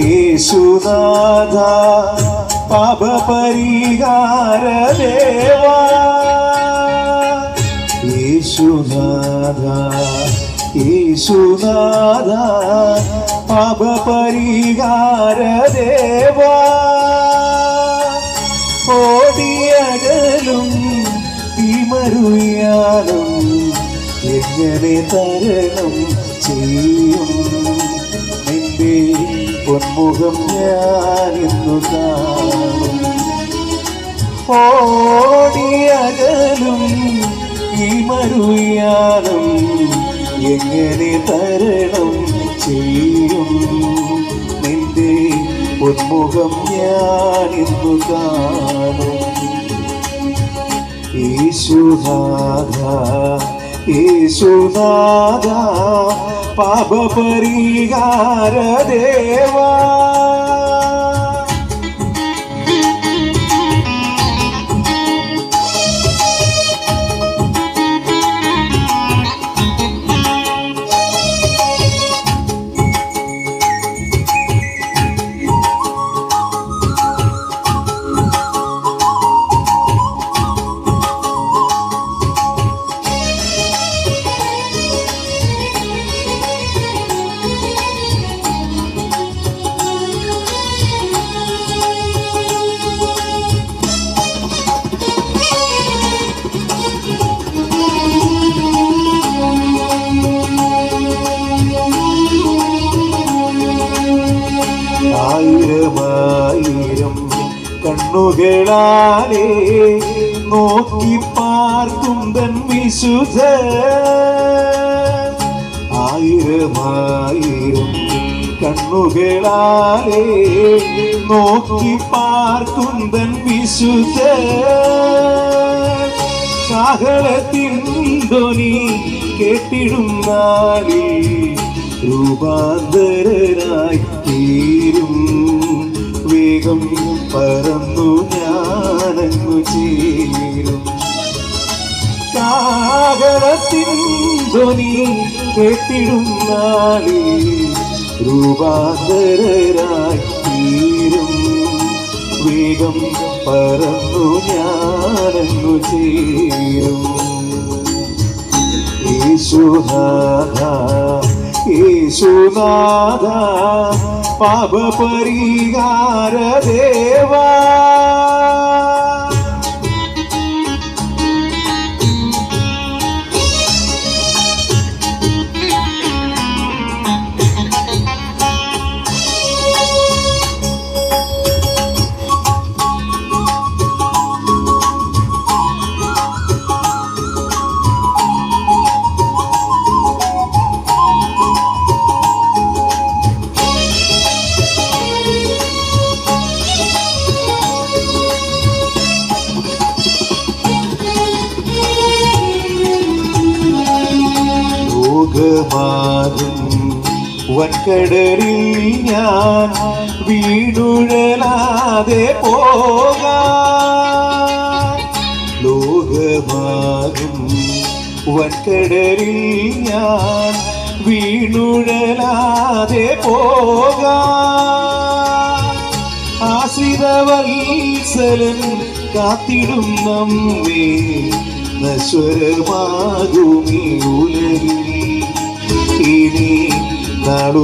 യേശുനാഥ പാപപരിഹാര ദേവാ യേശുനാഥ യേശുനാഥ പാപപരിഹാര ദേവാ ഓടിയകലും തിമരുയാലും എങ്ങനെ തരണം ചെയ്യും? പൊന്മുഖം ഞാനിന്നു കാണും. ഈ തിമരുയാലും എങ്ങനെ തരണം ചെയ്യും? നിന്റെ പൊന്മുഖം ഞാനിന്നു കാണും. യേശുനാഥ യേശുനാഥ പാപപരിഹാര ദേവാ കണ്ണുകളാലേ നോക്കി പാർക്കുന്തൻ വിശുദ്ധ ആയിരമായിരം കണ്ണുകളാലേ നോക്കി പാർക്കുന്തൻ വിശുദ്ധ കാഹളത്തിൻ ധ്വനി കേട്ടിടും രൂപാന്തരായി തീരും. വേഗം പറന്നു ഞാനങ്ങു ചേരും. കാഹളത്തിൻ ധ്വനി കേട്ടിടും നാളിൽ രൂപാന്തരനായി തീരും. വേഗം പറന്നു ഞാനങ്ങു ചേരും. യേശുനാഥ യേശുനാഥ പാപപരിഹാര ദേവാ ലോകമാകും വൻകടലിൽ ഞാൻ വീടുഴലാതെ പോകാൻ. ലോകമാകും വൻകടലിൽ ഞാൻ വീണുഴലാതെ പോകാൻ. ആശ്രിതവത്സലൻ കാത്തിടും നമ്മെ നശ്വരമാകുമീ ഉലകിൽ ഇനി നാളുകളേറില്ല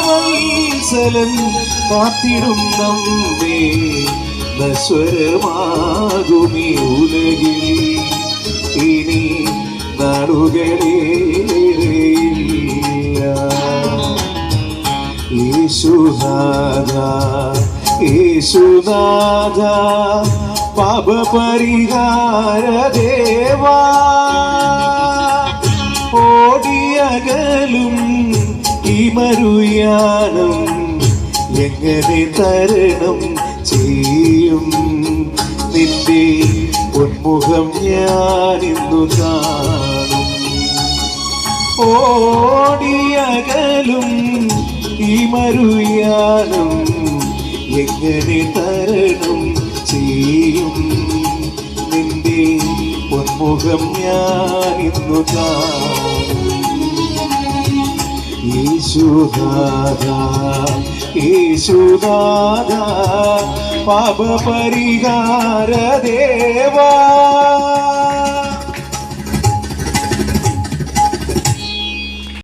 ആശ്രിതവത്സലൻ കാത്തിടും നമ്മെ നശ്വരമാകുമി ഉലകിൽ. ഇനി നാളുകളേറില്ല യേശുദാദ യേശുനാഥ പാപപരിഹാര ഓടിയകലും ഈ മരുയാനം എങ്ങനെ തരണം ചെയ്യും? നിന്റെ ഉന്മുഖം ഞാനിന്നു കാണും. ഓടിയകലും ഈ മരുയാനം എങ്ങനെ തരണം ചെയ്യും. നിന്റെ പൊന്മുഖം ഞാനിന്നു ഇന്നു യേശുദാദ യേശുദാദ പാപ പരിഹാര ദേവാ.